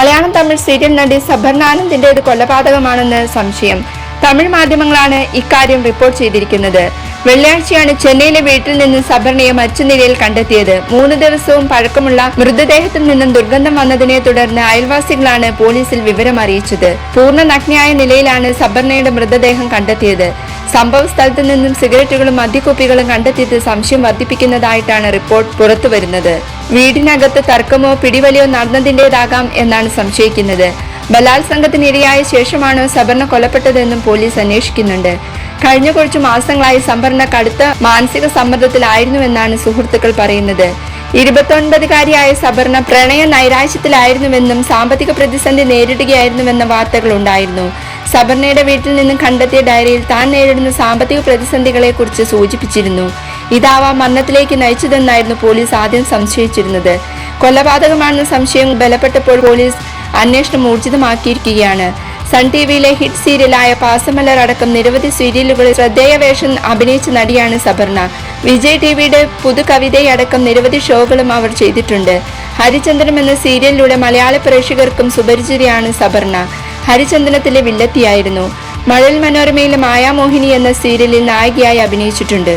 Malayalam Tamil serial നടി സബർണാനന്ദിന്റെ ഒരു കൊലപാതകമാണെന്ന് സംശയം. തമിഴ് മാധ്യമങ്ങളാണ് ഇക്കാര്യം റിപ്പോർട്ട് ചെയ്തിരിക്കുന്നത്. വെള്ളിയാഴ്ചയാണ് ചെന്നൈയിലെ വീട്ടിൽ നിന്ന് സബർണയെ മരിച്ച നിലയിൽ കണ്ടെത്തിയത്. മൂന്ന് ദിവസവും പഴക്കമുള്ള മൃതദേഹത്തിൽ നിന്നും ദുർഗന്ധം വന്നതിനെ തുടർന്ന് അയൽവാസികളാണ് പോലീസിൽ വിവരം അറിയിച്ചത്. പൂർണ നഗ്നയായ നിലയിലാണ് സബർണയുടെ മൃതദേഹം കണ്ടെത്തിയത്. സംഭവ സ്ഥലത്ത് നിന്നും സിഗരറ്റുകളും മദ്യക്കുപ്പികളും കണ്ടെത്തിയത് സംശയം വർദ്ധിപ്പിക്കുന്നതായിട്ടാണ് റിപ്പോർട്ട് പുറത്തുവരുന്നത്. വീടിനകത്ത് തർക്കമോ പിടിവലിയോ നടന്നതിന്റെതാകാം എന്നാണ് സംശയിക്കുന്നത്. ബലാത്സംഗത്തിനിരയായ ശേഷമാണോ സബർണ കൊലപ്പെട്ടതെന്നും പോലീസ് അന്വേഷിക്കുന്നുണ്ട്. കഴിഞ്ഞ കുറച്ചു മാസങ്ങളായി സംഭരണ കടുത്ത മാനസിക സമ്മർദ്ദത്തിലായിരുന്നുവെന്നാണ് സുഹൃത്തുക്കൾ പറയുന്നത്. ഇരുപത്തൊൻപതുകാരിയായ സബർണ പ്രണയ നൈരാശ്യത്തിലായിരുന്നുവെന്നും സാമ്പത്തിക പ്രതിസന്ധി നേരിടുകയായിരുന്നുവെന്ന വാർത്തകൾ ഉണ്ടായിരുന്നു സബർണയുടെ വീട്ടിൽ നിന്നും കണ്ടെത്തിയ ഡയറിയിൽ താൻ നേരിടുന്ന സാമ്പത്തിക പ്രതിസന്ധികളെക്കുറിച്ച് സൂചിപ്പിച്ചിരുന്നു. ഇതാവാം മരണത്തിലേക്ക് നയിച്ചതെന്നായിരുന്നു പോലീസ് ആദ്യം സംശയിച്ചിരുന്നത്. കൊലപാതകമാണെന്ന സംശയം ബലപ്പെട്ടപ്പോൾ പോലീസ് അന്വേഷണം ഊർജിതമാക്കിയിരിക്കുകയാണ്. സൺ ടി വിയിലെ ഹിറ്റ് സീരിയലായ പാസമലർ അടക്കം നിരവധി സീരിയലുകളിൽ ശ്രദ്ധേയ വേഷം അഭിനയിച്ച നടിയാണ് സബർണ. വിജയ് ടി വിയുടെ പുതുകവിതയടക്കം നിരവധി ഷോകളും അവർ ചെയ്തിട്ടുണ്ട്. ഹരിചന്ദ്രൻ എന്ന സീരിയലിലൂടെ മലയാള പ്രേക്ഷകർക്കും സുപരിചിതയാണ് സബർണ. ഹരിചന്ദ്രനത്തിലെ വില്ലത്തിയായിരുന്നു. മഴൽ മനോരമയിലെ മായാമോഹിനി എന്ന സീരിയലിൽ നായികയായി അഭിനയിച്ചിട്ടുണ്ട്.